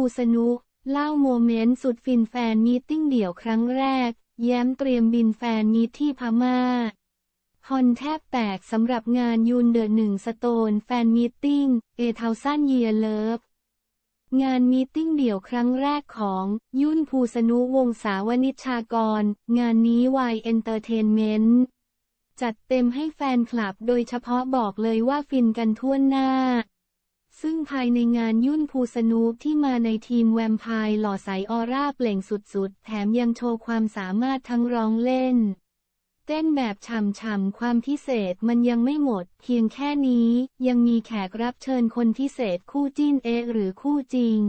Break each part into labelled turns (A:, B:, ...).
A: ภูสนุ เล่าโมเมนต์สุดฟินแฟนมีตติ้งเดี่ยวครั้งแรก แย้มเตรียมบินแฟนมีตที่พม่าฮอนแทบแตกสำหรับงานยูนเดอะหนึ่งสโตนแฟนมีตติ้งเอทาวซันเยียเลิฟงานมีตติ้งเดี่ยวครั้งแรกของ ยุ่นภูสนุวงศาวนิชชากร งานนี้วายเอนเตอร์เทนเมนต์จัดเต็มให้แฟนคลับโดยเฉพาะบอกเลยว่าฟินกันทั่วหน้า ซึ่งภายในงานยุ่นภูสนุที่มาในทีมแวมไพร์หล่อใสออร่าเปล่งสุดๆ แถมยังโชว์ความสามารถทั้งร้องเล่น เต้นแบบฉ่ำๆ ความพิเศษมันยังไม่หมด เพียงแค่นี้ยังมีแขกรับเชิญคนพิเศษคู่จิ้นเอกหรือคู่จริง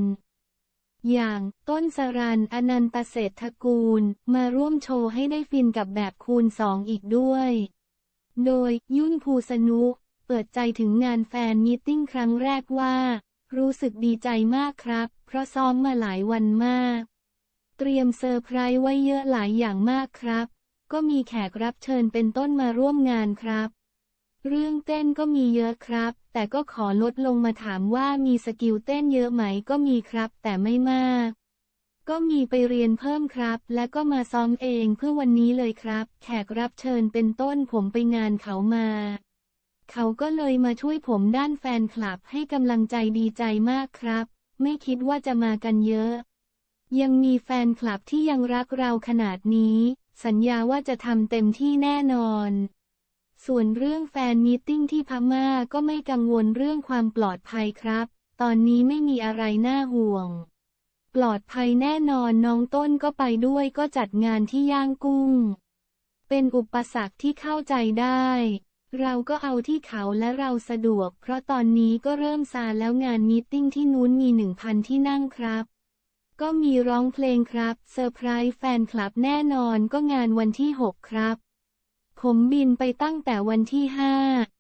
A: อย่างต้นสรันอนันตเศรษฐกูล มาร่วมโชว์ให้ได้ฟินกับแบบคูณสองอีกด้วย โดยยุ่นภูสนุ เปิดใจถึงงานแฟนมีตติ้งครั้งแรกว่า รู้สึกดีใจมากครับ เพราะซ้อมมาหลายวันมาก เตรียมเซอร์ไพรส์ไว้เยอะหลายอย่างมากครับ ก็มีแขกรับเชิญเป็นต้นมาร่วมงานครับ เรื่องเต้นก็มีเยอะครับ แต่ก็ขอลดลงมาถามว่ามีสกิลเต้นเยอะไหมก็มีครับ แต่ไม่มาก ก็มีไปเรียนเพิ่มครับ และก็มาซ้อมเองเพื่อวันนี้เลยครับ แขกรับเชิญเป็นต้นผมไปงานเขามา เขาก็เลยมาช่วยผมด้านแฟนคลับให้กำลังใจดีใจมากครับ ไม่คิดว่าจะมากันเยอะ ยังมีแฟนคลับที่ยังรักเราขนาดนี้ สัญญาว่าจะทำเต็มที่แน่นอน ส่วนเรื่องแฟนมีตติ้งที่พม่าก็ไม่กังวลเรื่องความปลอดภัยครับ ตอนนี้ไม่มีอะไรน่าห่วง ปลอดภัยแน่นอนน้องต้นก็ไปด้วยก็จัดงานที่ย่างกุ้ง เป็นอุปสรรคที่เข้าใจได้ เราก็เอาที่เขาและเราสะดวก เพราะตอนนี้ก็เริ่มซาแล้วงานมีตติ้งที่นู้นมีหนึ่งพันที่นั่งครับ ก็มีร้องเพลงครับเซอร์ไพรส์แฟนคลับแน่นอนก็งานวันที่ 6 ครับ ผมบินไปตั้งแต่วันที่ 5